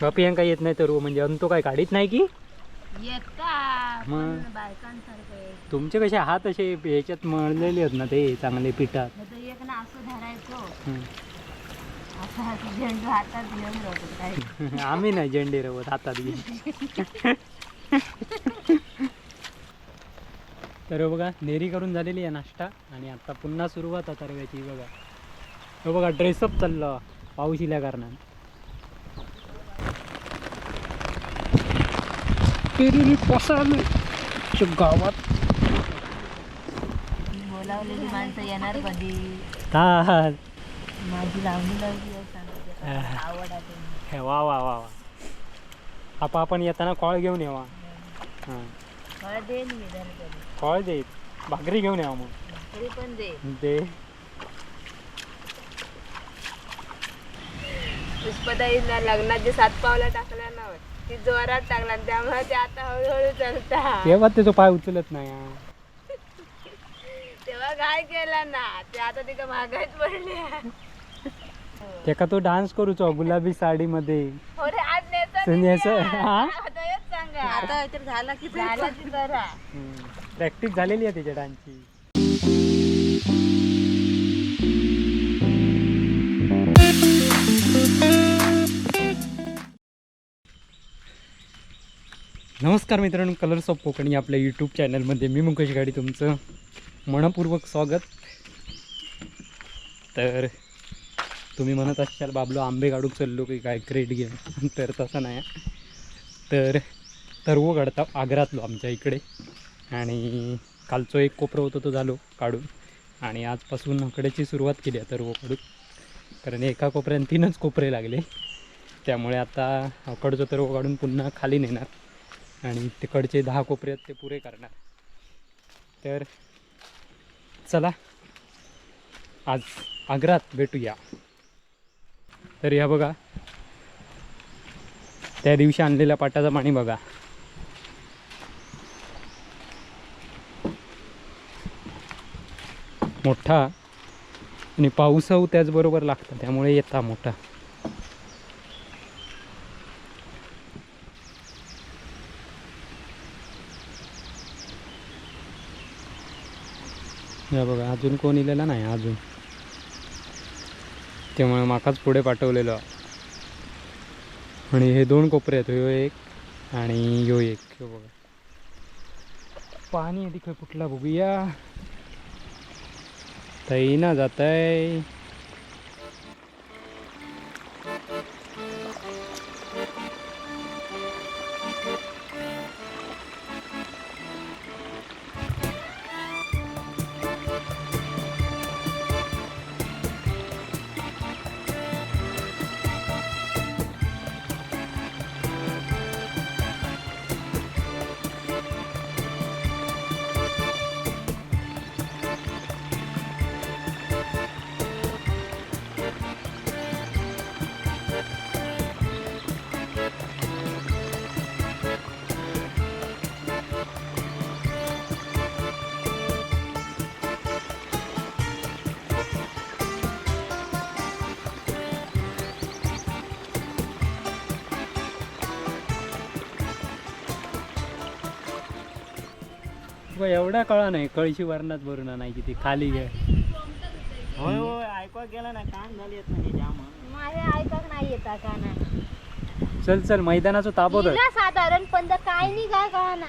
प्रियांका येत नाही तर म्हणजे अंतो काय काढीत नाही की? येता मग? बायकांसारखे. तुमचे कसे हात असे ह्याच्यात मळलेले आहेत ना ते चांगले पिठात? तर एक ना असं धरायचो. हम्म. असं असं झेंडू हातात घेऊन जातो काय? आम्ही नाही झेंडे रवत हातात घेऊन. तर बघा नेरी करून झालेली आहे नाश्ता आणि आता पुन्हा सुरुवात आता रव्याची बघा. हे बघा ड्रेसअप चाललं पाऊस इल्या कारणान. पेरी पसाल गावात बोलावलेली माणसं येणार कधी? हा माझी लावणी लावली आहे सांगते. हा. आवड आहे हे वा वा वा वा. आपा आपण येताना कॉळ घेऊन येवा. हां. मला दे मी कॉळ देत भाकरी घेऊन यावं मग. तरी पण दे. दे. पुष्पताईला लग्नाचे सात पावला टाकल्या ना ती जोरात टाकला त्यामुळे ते आता हळूहळू चालतात. तेव्हा त्याचा पाय उचलत नाही. तेव्हा काय केला ना ते आता तिका मागायच पडले. त्याका तो डान्स करूचो गुलाबी आज नेता सुन्याचं हा? आता हेच सांगा. आता तर झाला की झाला की करा प्रॅक्टिस झालेली आहे त्याच्या डान्सची. नमस्कार मित्रांनो कलर्स ऑफ कोकणी आपल्या यूट्यूब चॅनलमध्ये मी मुकेश गाडी तुमचं मनपूर्वक स्वागत. तर तुम्ही म्हणत असाल बाबलो आंबे काढूक चाललो की काय क्रेट घेऊन? तर तसं नाही. आहे. तर तरवो काढता आग्रातलो आमच्या इकडे. आणि कालचो एक कोपरं होतं तो झालो काढून. आणि आजपासून हकड्याची सुरुवात केली आहे तरवो काढून. कारण एका कोपऱ्याने तीनच कोपरे लागले. त्यामुळे आता अकडचं तरव काढून पुन्हा खाली नेणार. आणि तिकडचे दहा कोपरे ते पुरे करणार. तर चला आज आग्रात भेटूया. तर या बघा त्या दिवशी आणलेल्या पाटाचं पाणी बघा. मोठा आणि पाऊसही त्याचबरोबर लागतं त्यामुळे येता मोठा. या बघा अजून कोण इलेला नाही अजून. त्यामुळे माकाच पुढे पाठवलेलं. आणि हे दोन कोपरे आहेत ह्यो एक आणि ह्यो एक ह्यो बघा. पाणी आहे तिकडे कुठला बघूया. तई ना जात आहे बघ, एवढा कळा नाही. कळशी वरणात भरून नाही किती खाली घ्या होय होय ऐकवा गेला ना कान झाली येत नाही जाम. माझे ऐकत नाही येता का ना. चल चल मैदानाचं ताबोत आहे. तिला साधारण पण तर काय नाही काय कळा ना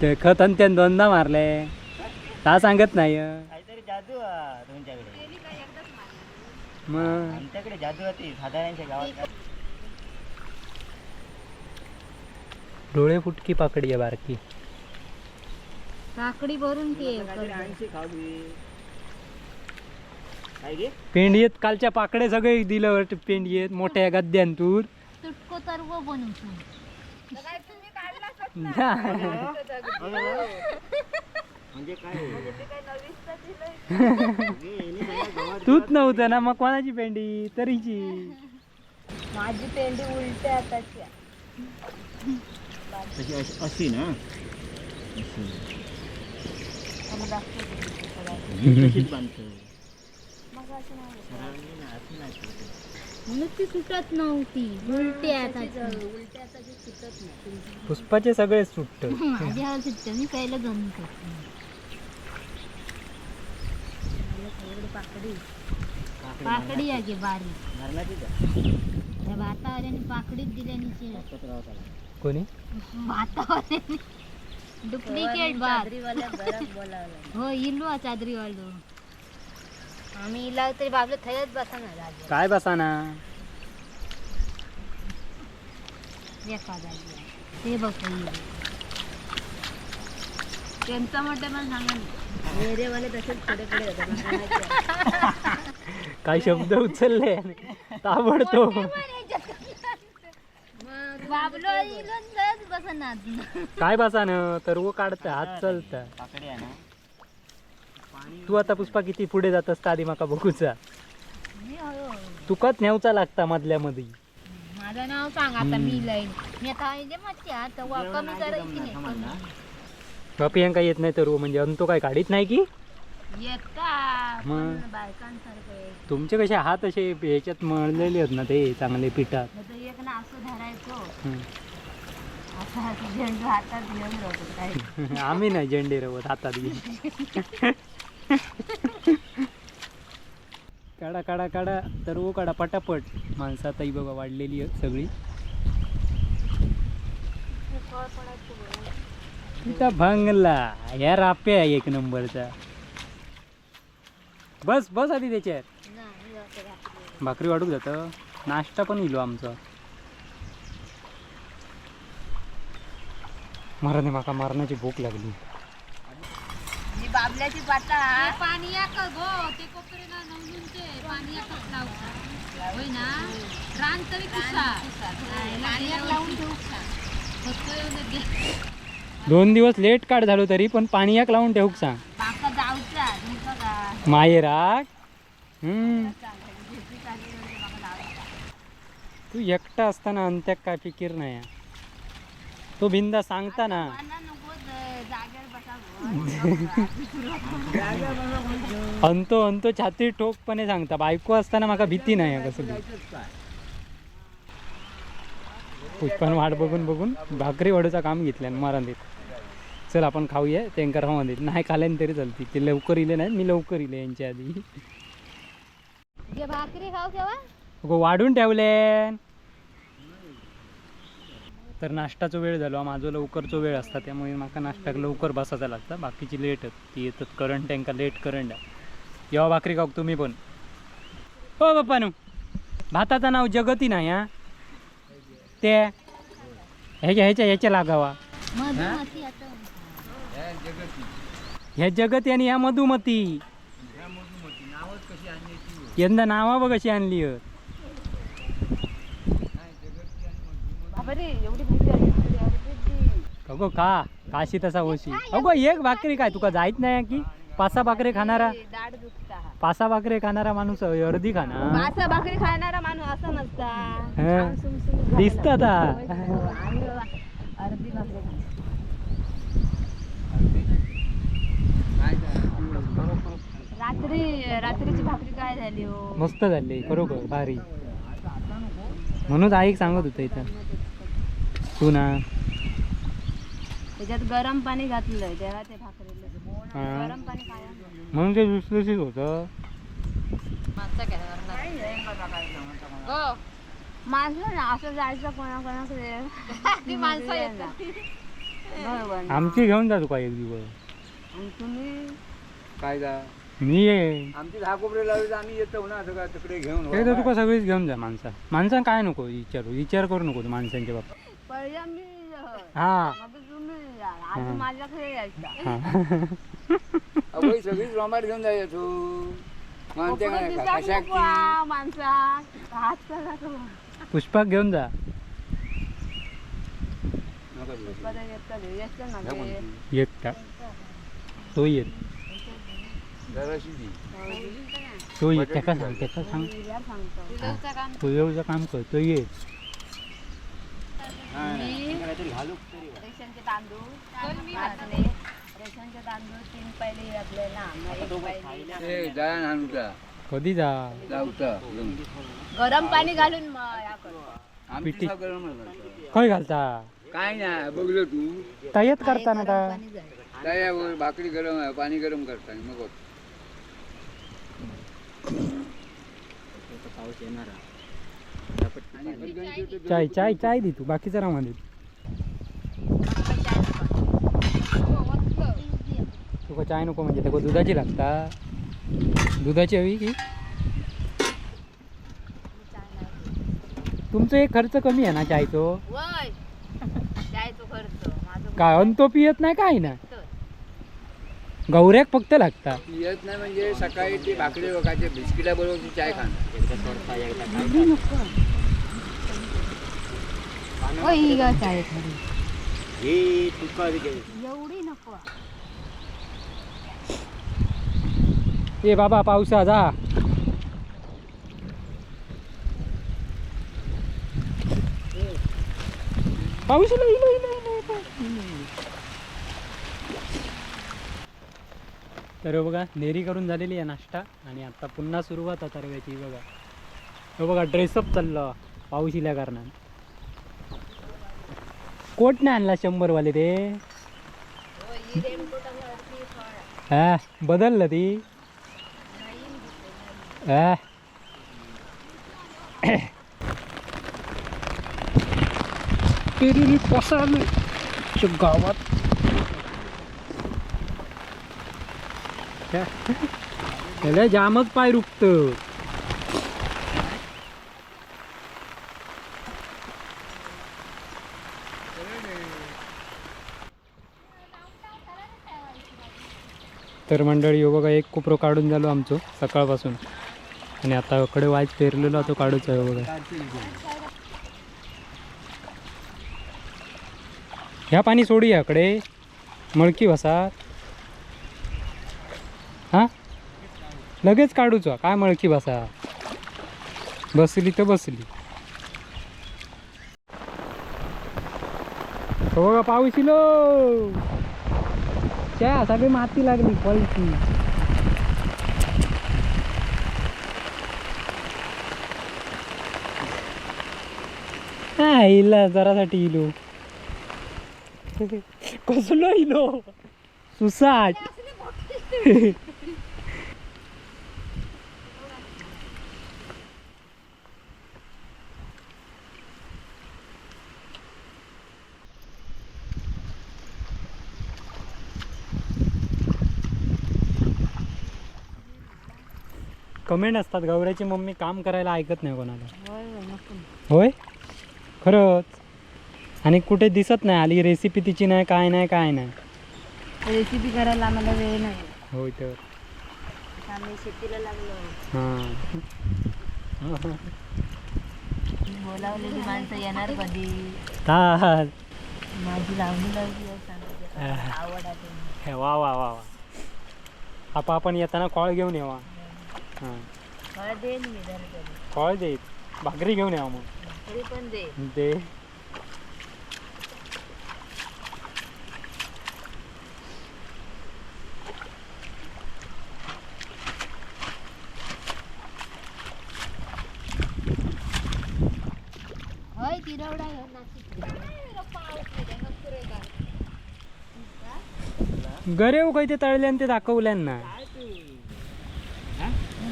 ते खत आणि त्यानं दोनदा मारले. ता सांगत नाही. काहीतरी जादू तुमच्याकडे. मग? आमच्याकडे जादू होती साधारणच्या गावात काय- डोळे फुटकी पाकडी आहे बारकी. काकडी भरून की काहीतरी ऐंशी खाऊ दे. काय गे पेंडी आहेत कालच्या पाकडे सगळे दिलं वाटतं पेंडी आहेत मोठ्या गद्द्यान तूर तुटको तर वो बनवतो तूच नव्हतं ना मग कोणाची पेंडी तरीची. माझी पेंडी उलट्या आताची अशी अशी- अशी ना तशीच बांधतो सुटत नव्हती उलटी आता उलटी आता ती सुटत नाही पुष्पाचे सगळे सुट्ट. माझ्या सुटते मी पहिलं गम करते पाकडी पाकडी आहे बारी त्या भातावऱ्याने पाकडीत दिल्याने कोणी? डुप्लिकेट हो इल्लो हा चादरीवालो आम्ही इला तरी बाबलं थयच बसा ना काय बसाना? एका जागी. ते बघ त्यांचा मोठे पण सांगा तसेच पुढे पुढे. काय शब्द उचलले ताबडतो बाबलो काय बसान? तर वो काढता हात चलता पाकडी आहे ना. तू आता पुष्पा किती पुढे जात असता आधी माका बघूचा. मी हळू तुकाच नेवचा लागता मधल्या मध्ये माझं नाव सांग आता मी लाईन मी आता मच्छी आता वा कमी करायची नाही कमी. येत नाही तर वो म्हणजे अंतो काय काढीत नाही की? येता मग? पण बायकांसारखे तुमचे कसे हात असे ह्याच्यात मळलेले आहेत ना ते चांगले पिठात? एक ना असं धरायचो. हम्म. असं असं झेंडू हातात घेऊन काय. आम्ही नाही झेंडे रवत हातात घेऊन. काढा काढा काढा. तर वो काढा पटापट. माणसं आता ही बघा वाढलेली आहेत सगळी. तिचा भंगला या राप्या आहे एक नंबरचा. बस बस आधी त्याच्यात. भाकरी वाढूक जातं. नाश्ता पण इलो आमचा. महाराज माका मारण्याची भूक लागली. ही बाबल्याची पाता पाणी गो ते कोपरेला नवलूनचे पाणी याकच लावता. होय ना? रान तरी कुसा पाणी याक लावून ठेवू फक्त एवढं दे. दोन दिवस लेट काढ झालो तरी पण पाणी याक लावून ठेवूक सांग. मायराक हम्म. तू एकटा असताना अंत्याक काय फिकीर नाही. तो भिंदा सांगता ना अंतो अंतो छाती ठोकपणे सांगता. बायको असताना माका भीती नाही कसली. पुष्पान वाट बघून बघून भाकरी वडूचा काम घेतल्यान मरांदीत चल आपण खाऊया. त्यांका राहून देत. नाही खाल्यान तरी चालती. ते लवकर इले नाही मी लवकर इले यांच्या आधी. भाकरी खाऊ केव्हा वाढून ठेवले तर नाश्ताचो वेळ झालो. माझो लवकरचो वेळ असता त्यामुळे माका नाश्त्याक लवकर बसायचा लागता. बाकीची लेट ती येतात करंट त्यांका लेट करंट जेव्हा भाकरी खाऊ तुम्ही पण. हो बाप्पा नु भाताचं नाव जगती नाही हा? ते ह्याच्या ह्याच्या ह्याच्या लागावा. मधुमती आता. ह्या जगती आणि ह्या मधुमती. यंदा नावा बघ कशी आणली आहेत. एवढी. अगो का काशी तसा होशी अगो एक भाकरी काय तुका जायत नाही की पासा भाकरी खाणारा दाढ दुखता. पासा भाकरी खाणारा माणूस अर्धी खाना पाच भाकरी खाणारा माणूस असा नसता. दिसतं आता. अर्धी. रात्री रात्रीची भाकरी काय झाली हो मस्त झाली खरोखर भारी म्हणून आई सांगत होतं इथं तू ना त्याच्यात गरम पाणी घातलंय तेव्हा ते भाकरीला. हा. गरम पाणी काय म्हणून ते विश्लेषित होतं. हो. माणसं ना असं जायचं कोणा कोणाकडे ती माणसं येतात. बरोबर. आमची घेऊन जा तुका एक दिवस. आणि तुम्ही? काय जा मी ये. आमची दहा कोपरे लावली तर आम्ही येतो ना सगळं तिकडे घेऊन ते तर तुका सगळीच घेऊन जा माणसा. माणसां काय नको विचारू? विचार करू नको तू माणसांच्या बाबतीत. पहिल्या मी. हा. मग तुम्ही या. आज हा. माझ्याकडे यायचा. हा. अगो सगळीच रोमाट घेऊन जाय तू. म्हणते कोपरं काय दिसाक कशाक नको हा, माणसा. हात चला तो. पुष्पाक घेऊन जा. बरं येतं रे, येतं ना ते. येत का? तो येत. तो येत. त्याका सांग त्याका सांग. सांगतो. तुझं काम कर. तो येत. रेशनचे तांदूळ रेशनचे तांदूळ तीन पहिले ना कधी जा? गरम पाणी घालून. पिठी खंय घालता? काय नाही बघलो तू. तयात करताना आता. तयावर भाकरी गरम आहे पाणी गरम करता मग. पाऊस येणार तर चाय चाय चाय दे तू बाकीचा रामा दे. तुका चाय नको म्हणजे तुका दुधाची लागता. दुधाची हवी की? तुमचं एक खर्च कमी आहे ना चायचो? वय जायचो खर्च माझं काय अन तो पियत नाही काय ना? गौऱ्याक फक्त लागता. येत नाही म्हणजे सकाळी ते भाकरी बिस्किटा बरोबर ती चाय खाणार. हे तुका घे एवढी नको. ए बाबा पावसा जा. पाऊस इलो, इलो, इलो, इलो, इलो. तर बघा नेरी करून झालेली आहे नाश्ता आणि आता पुन्हा सुरुवात आहे तरव्याची बघा. हो बघा ड्रेसअप चाललं पाऊस इल्या कारणान. कोट नाही आणला शंभरवाले ते? हा बदललं ती. हा. पेरी पसारलं गावात. त्याला जामच पाय रुकतं तर मंडळी हो बघा एक कोपरो काढून झालो आमचो सकाळपासून. आणि आता कडे वाईज पेरलेलो तो काढूचा आहे हो बघा. ह्या पाणी सोडूया याकडे. मळकी वसात हा? लगेच काढूचा. काय मळकी बसा? बसली तर बसली. हो बघा पाऊस इलो. च्या सगळी माती लागली पलती हा इला जरासाठी इलो कसलो इलो? सुसाट। कमेंट असतात गौऱ्याची मम्मी काम करायला ऐकत नाही कोणाला. होय खरंच. आणि कुठे दिसत नाही आली रेसिपी तिची नाही काय नाही काय नाही. रेसिपी करायला आम्हाला वेळ नाही. होय तर. आम्ही शेतीला लागलो. हां. बोलावलेली माणसं येणार कधी? हा. माझी लावणी लावली आहे सांगायचं. आवड आहे. वा वा वा वा. आपा आपण येताना कॉळ घेऊन येवा. फळ देईन मी दे. भाकरी घेऊन यावा मग. पण दे. दे. होय तिरवडा घेऊन नाशिक गरे हो काही ते तळले आणि ते दाखवल्यान ना मुंबईत नेलं का ताई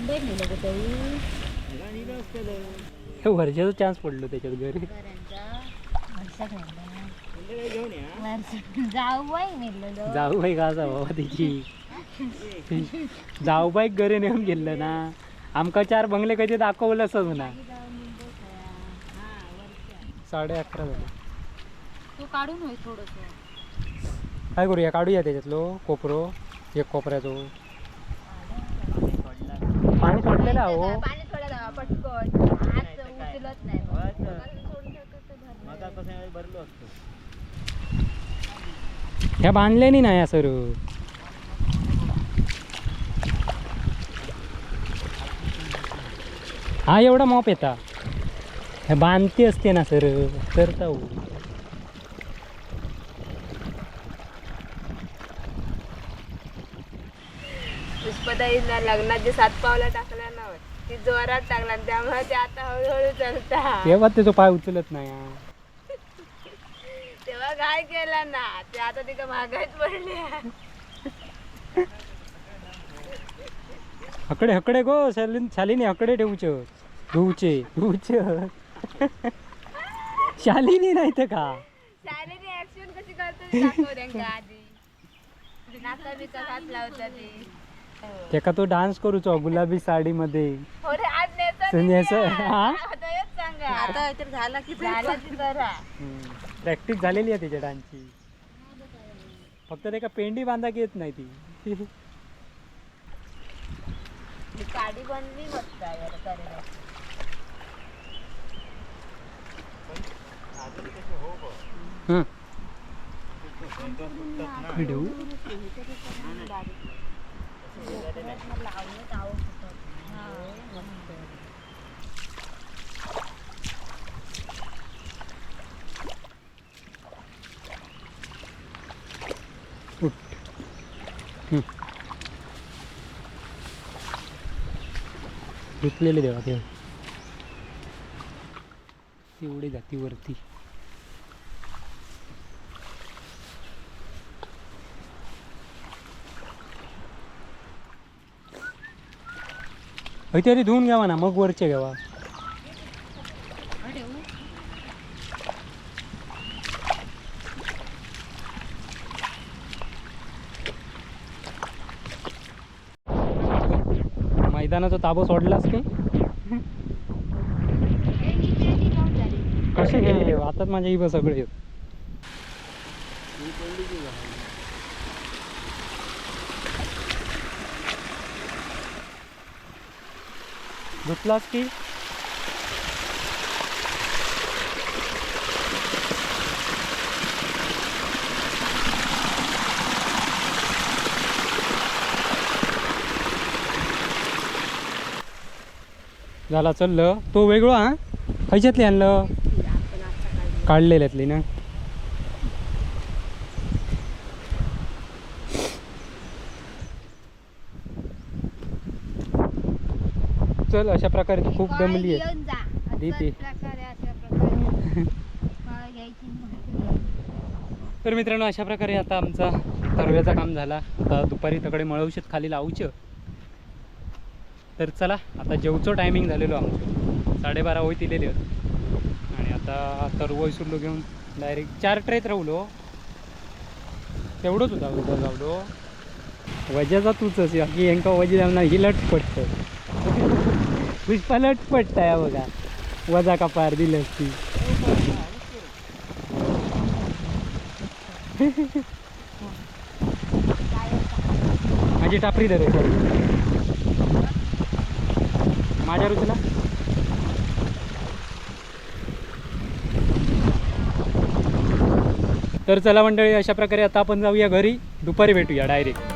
हे वर्षाचा चान्स पडलो त्याच्यात घरी. जाऊ बाई नेलं जाऊ. बाई का असा बाबा तिची? जाऊ बाई घरी नेऊन गेलं ना. आमका चार बंगले कधी दाखवलंच ना. साडे अकरा झाले. तू काढून होय थोडस. काय करूया? काढूया त्याच्यातलो कोपरो. एक कोपऱ्याचो. पाणी सोडलेलं आहे. हो पाणी थोडं पटकन. हात उचलत नाही. होय भरलं. असतो. बांधल्यानी नाही या सर. हा एवढा मॉप येता. ह्या बांधते असते ना सर. तर तो पुष्पा दादा हिला लग्नाचे सात पावलं टाकल्या ना ती जोरात टाकला त्यामुळे ते आता हळूहळू चालता तेव्हा त्याचा पाय उचलत नाही. तेव्हा काय केला ना ते आता तिका मागायच पडले. हकडे हकडे गो शालीन शालीने हकडे ठेवूचे. धुवचे धुवचे. शालिनी नाही तर का? शाळेने ऍक्शन कशी करतो ते दाखव त्यांका आधी? नाका बिका हात लावता ते त्याका तो डान्स करूचो गुलाबी साडीमध्ये. हो रे आज नेता सुन्याचं हा? आता हेच सांगा. आता तर झाला की झाला की करा प्रॅक्टिस झालेली आहे त्याच्या डान्सची. फक्त ते का पेंडी बांधा येत नाही ती. काडी बनली मस्त आहे यार करायला. हं. व्हिडिओ. हं. धुतलेले देवा तेव्हा तेवढी जाती वरती. तरी धुवून घ्यावा ना मग वरचे घ्यावा मैदानाचा ताबो सोडलास की? कसे घे आता माझ्या ही सगळे धुतलास की? झाला चाललं तो वेगळा हा? खयच्यातली आणलं? काढलेल्यातली ना? चल अशा प्रकारे ती खूप दमली आहे मग. तर मित्रांनो अशा प्रकारे आता आमचा तरव्याचा काम झाला. आता दुपारी तकडे मळवशीत खाली लावूचं. तर चला आता जेवचो टायमिंग झालेलो आमचं. साडेबारा होईत इलेले आणि आता तरव विसरलो घेऊन डायरेक्ट चार ट्रेत राहुलो. तेवढंच होता उद्या जावलो वजाचा तूच यांका वजी जाणार ही लट पडतं. पुष्पा पलट पडताय बघा. वजा कपार दिली असती. माझी टापरी धरे सर माझ्या रुचला तर चला मंडळी अशा प्रकारे आता आपण जाऊया घरी. दुपारी भेटूया डायरेक्ट.